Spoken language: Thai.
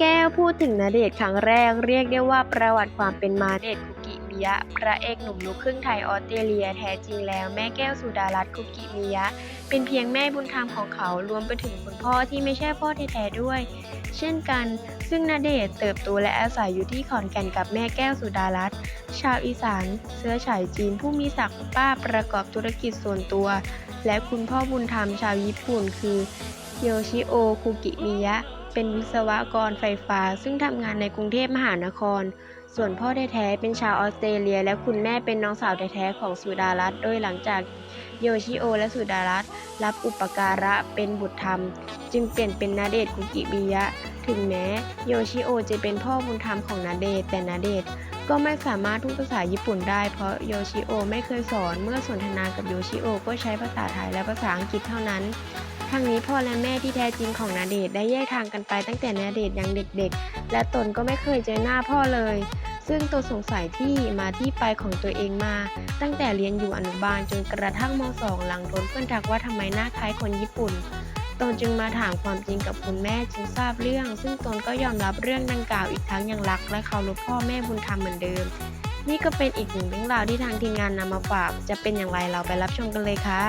แก้วพูดถึงณเดชครั้งแรกเรียกได้ว่าประวัติความเป็นมาเดชคุกิมิยะ พระเอกหนุ่มลูกครึ่งไทยออสเตรเลียแท้จริงแล้วแม่แก้วสุดารัตน์คุกิมิยะ เป็นเพียงแม่บุญธรรมของเขารวมไปถึงคุณพ่อที่ไม่ใช่พ่อแท้ๆด้วย เช่นกัน ซึ่งณเดชเติบโตและอาศัยอยู่ที่ขอนแก่นกับแม่แก้วสุดารัตน์ชาวอีสานเชื้อสายจีนผู้มีศักดิ์ป้าประกอบธุรกิจส่วนตัว และคุณพ่อบุญธรรมชาวญี่ปุ่นคือโยชิโอคุกิมิยะ เป็นวิศวกรไฟฟ้า ซึ่งทำงานในกรุงเทพมหานคร ส่วนพ่อแท้ๆเป็นชาวออสเตรเลีย และคุณแม่เป็นน้องสาวแท้ๆของสุดารัตน์โดยหลังจากโยชิโอและสุดารัตน์รับอุปการะเป็นบุตรธรรม จึงเปลี่ยนเป็นนาเดชน์คุกิมิยะ ถึงแม้โยชิโอจะเป็นพ่อบุญธรรมของนาเดชแต่นาเดชก็ไม่สามารถพูดภาษาญี่ปุ่นได้เพราะโยชิโอไม่เคยสอนเมื่อสนทนากับโยชิโอก็ใช้ภาษาไทยและภาษาอังกฤษเท่านั้น ทั้งนี้พ่อและแม่ที่แท้จริงของนาเดชได้แยกทางกันไปตั้งแต่นาเดชยังเด็กๆ และตนก็ไม่เคยเจอหน้าพ่อเลย ซึ่งตนสงสัยที่มาที่ไปของตัวเองมา ตั้งแต่เรียนอยู่อนุบาลจนกระทั่งม .2 หลังโดนเพื่อนทักว่าทำไมหน้าคล้ายคนญี่ปุ่นตนจึงมาถามความจริงกับคุณแม่จึงทราบเรื่อง ซึ่งตนก็ยอมรับเรื่องดังกล่าวอีกทั้งยังรัก และเคารพพ่อแม่บุญธรรมเหมือนเดิม นี่ก็เป็นอีกหนึ่งเรื่องราวที่ทางทีมงานนำมาฝาก จะเป็นอย่างไรเราไปรับชมกันเลยค่ะ